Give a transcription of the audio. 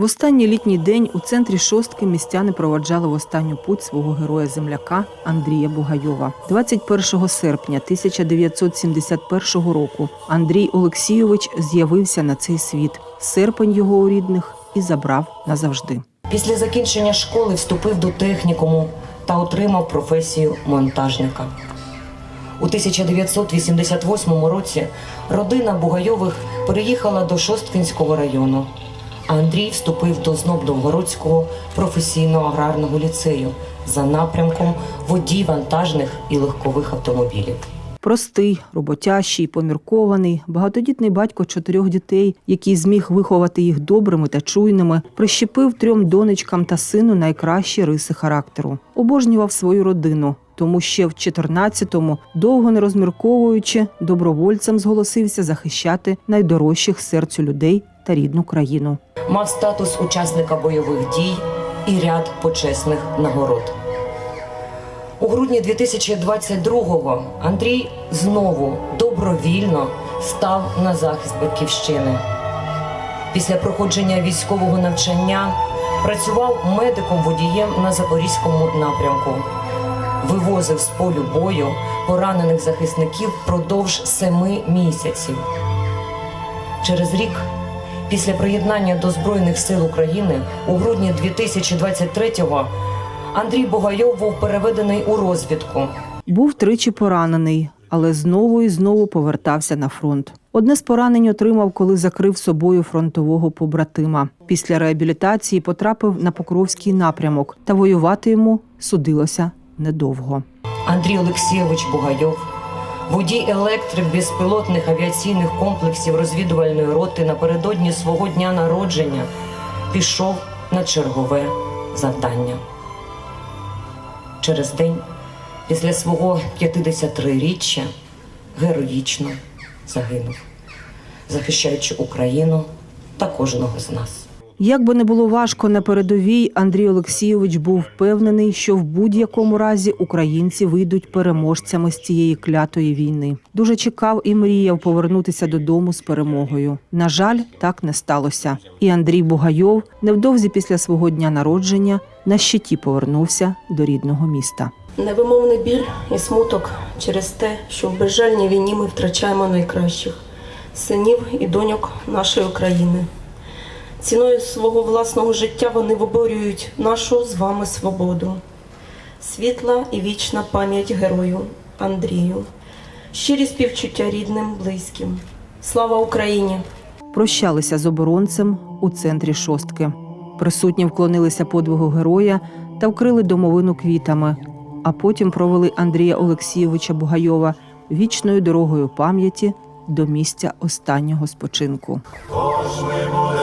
В останній літній день у центрі шостки містяни проводжали в останню путь свого героя-земляка Андрія Бугайова. 21 серпня 1971 року Андрій Олексійович з'явився на цей світ. Серпень його у рідних і забрав назавжди. Після закінчення школи вступив до технікуму та отримав професію монтажника. У 1988 році родина Бугайових переїхала до Шосткинського району. Андрій вступив до Зноб-Новгородського професійного аграрного ліцею за напрямком водій вантажних і легкових автомобілів. Простий, роботящий, поміркований, багатодітний батько чотирьох дітей, який зміг виховати їх добрими та чуйними, прищепив трьом донечкам та сину найкращі риси характеру. Обожнював свою родину, тому ще в 14-му, довго не розмірковуючи, добровольцем зголосився захищати найдорожчих серцю людей та рідну країну. Мав статус учасника бойових дій і ряд почесних нагород. У грудні 2022-го Андрій знову добровільно став на захист батьківщини. Після проходження військового навчання працював медиком-водієм на запорізькому напрямку. Вивозив з полю бою поранених захисників впродовж семи місяців. Через рік, після приєднання до Збройних сил України у грудні 2023-го, Андрій Бугайов був переведений у розвідку. Був тричі поранений, але знову і знову повертався на фронт. Одне з поранень отримав, коли закрив собою фронтового побратима. Після реабілітації потрапив на Покровський напрямок, та воювати йому судилося недовго. Андрій Олексійович Бугайов, водій електрик безпілотних авіаційних комплексів розвідувальної роти напередодні свого дня народження пішов на чергове завдання. Через день після свого 53-річчя героїчно загинув, захищаючи Україну та кожного з нас. Як би не було важко на передовій, Андрій Олексійович був впевнений, що в будь-якому разі українці вийдуть переможцями з цієї клятої війни. Дуже чекав і мріяв повернутися додому з перемогою. На жаль, так не сталося. І Андрій Бугайов невдовзі після свого дня народження на щиті повернувся до рідного міста. Невимовний біль і смуток через те, що в безжальній війні ми втрачаємо найкращих синів і доньок нашої України. Ціною свого власного життя вони виборюють нашу з вами свободу. Світла і вічна пам'ять герою Андрію, щирі співчуття рідним, близьким. Слава Україні! Прощалися з оборонцем у центрі шостки. Присутні вклонилися подвигу героя та вкрили домовину квітами, а потім провели Андрія Олексійовича Бугайова вічною дорогою пам'яті до місця останнього спочинку. Кожному